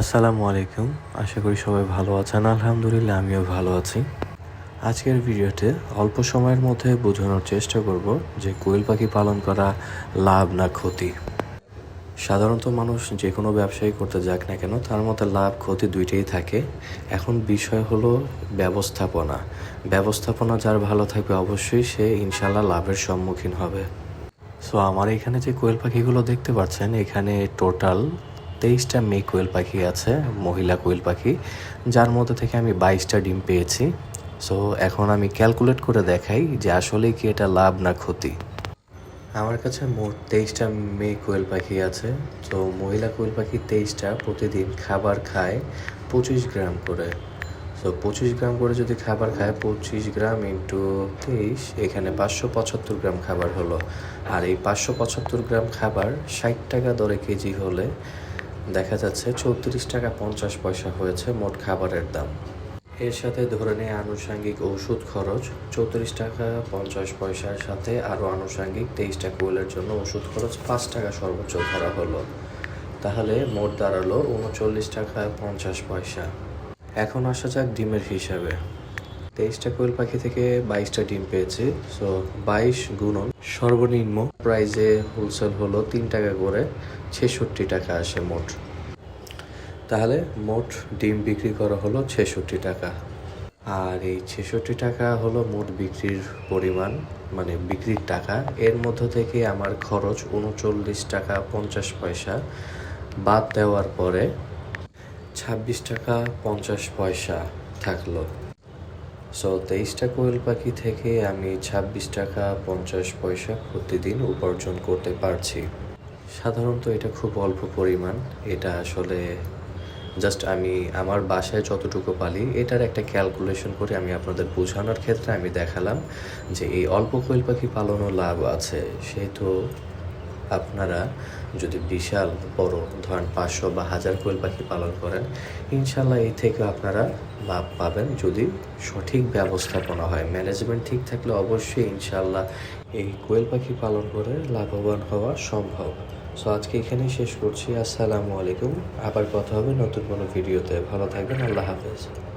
আসসালামু আলাইকুম। আশা করি সবাই ভালো আছেন। আলহামদুলিল্লাহ, আমিও ভালো আছি। আজকের ভিডিওতে অল্প সময়ের মধ্যে বোঝানোর চেষ্টা করব যে কোয়েল পাখি পালন করা লাভ না ক্ষতি। সাধারণত মানুষ যে কোনো ব্যবসায়ী করতে যাক না কেন, তার মধ্যে লাভ, ক্ষতি দুইটাই থাকে। এখন বিষয় হলো ব্যবস্থাপনা। ব্যবস্থাপনা যার ভালো থাকবে অবশ্যই সে ইনশাল্লাহ লাভের সম্মুখীন হবে। সো আমার এখানে যে কোয়েল পাখিগুলো দেখতে পাচ্ছেন, এখানে টোটাল তেইশটা মেয়ে কোয়েল পাখি আছে, মহিলা কোয়েল পাখি। যার মধ্যে থেকে আমি বাইশটা ডিম পেয়েছি। সো এখন আমি ক্যালকুলেট করে দেখাই যে আসলে কি এটা লাভ না ক্ষতি। আমার কাছে মোট তেইশটা মেয়ে কোয়েল পাখি আছে। তো মহিলা কোয়েল পাখি তেইশটা প্রতিদিন খাবার খায় পঁচিশ গ্রাম করে। তো পঁচিশ গ্রাম করে যদি খাবার খায় পঁচিশ গ্রাম ইন্টু তেইশ, এখানে পাঁচশো পঁচাত্তর গ্রাম খাবার হলো। আর এই পাঁচশো পঁচাত্তর গ্রাম খাবার ষাট টাকা দরে কেজি হলে দেখা যাচ্ছে চৌত্রিশ টাকা পঞ্চাশ পয়সা হয়েছে মোট খাবারের দাম। এর সাথে ধরে নেই আনুষঙ্গিক ওষুধ খরচ। চৌত্রিশ টাকা পঞ্চাশ পয়সার সাথে আরও আনুষঙ্গিক তেইশটা কোয়েলের জন্য ওষুধ খরচ পাঁচ টাকা সর্বোচ্চ ধরা হলো। তাহলে মোট দাঁড়াল উনচল্লিশ টাকা পঞ্চাশ পয়সা। এখন আসা যাক ডিমের হিসাবে। তেইশটা কোয়েল পাখি থেকে বাইশটা ডিম পেয়েছি সো বাইশ গুণন। সর্বনিম্ন প্রাইজে হোলসেল হলো তিন টাকা করে, ছেষট্টি টাকা আসে মোট। তাহলে মোট ডিম বিক্রি করা হলো ছেষট্টি টাকা। আর এই ছেষট্টি টাকা হলো মোট বিক্রির পরিমাণ মানে বিক্রির টাকা। এর মধ্য থেকে আমার খরচ উনচল্লিশ টাকা পঞ্চাশ পয়সা। বাদ দেওয়ার পরে ছাব্বিশ টাকা পঞ্চাশ পয়সা থাকল। সো তেইশটা কোয়েল পাখি থেকে আমি ছাব্বিশ টাকা পঞ্চাশ পয়সা প্রতিদিন উপার্জন করতে পারছি। সাধারণত এটা খুব অল্প পরিমাণ। এটা আসলে জাস্ট আমি আমার বাসায় যতটুকু পালি, এটার একটা ক্যালকুলেশন করে আমি আপনাদের বোঝানোর ক্ষেত্রে আমি দেখালাম যে এই অল্প কোয়েল পাখি পালনও লাভ আছে। সেহেতু আপনারা যদি বিশাল বড় ধরেন পাঁচশো বা হাজার কোয়েল পাখি পালন করেন, ইনশাল্লাহ এই থেকে আপনারা লাভ পাবেন যদি সঠিক ব্যবস্থাপনা হয়। ম্যানেজমেন্ট ঠিক থাকলে অবশ্যই ইনশাল্লাহ এই কোয়েল পাখি পালন করে লাভবান হওয়া সম্ভব। সো আজকে এখানেই শেষ করছি। আসসালামু আলাইকুম। আবার কথা হবে নতুন কোনো ভিডিওতে। ভালো থাকবেন। আল্লাহ হাফেজ।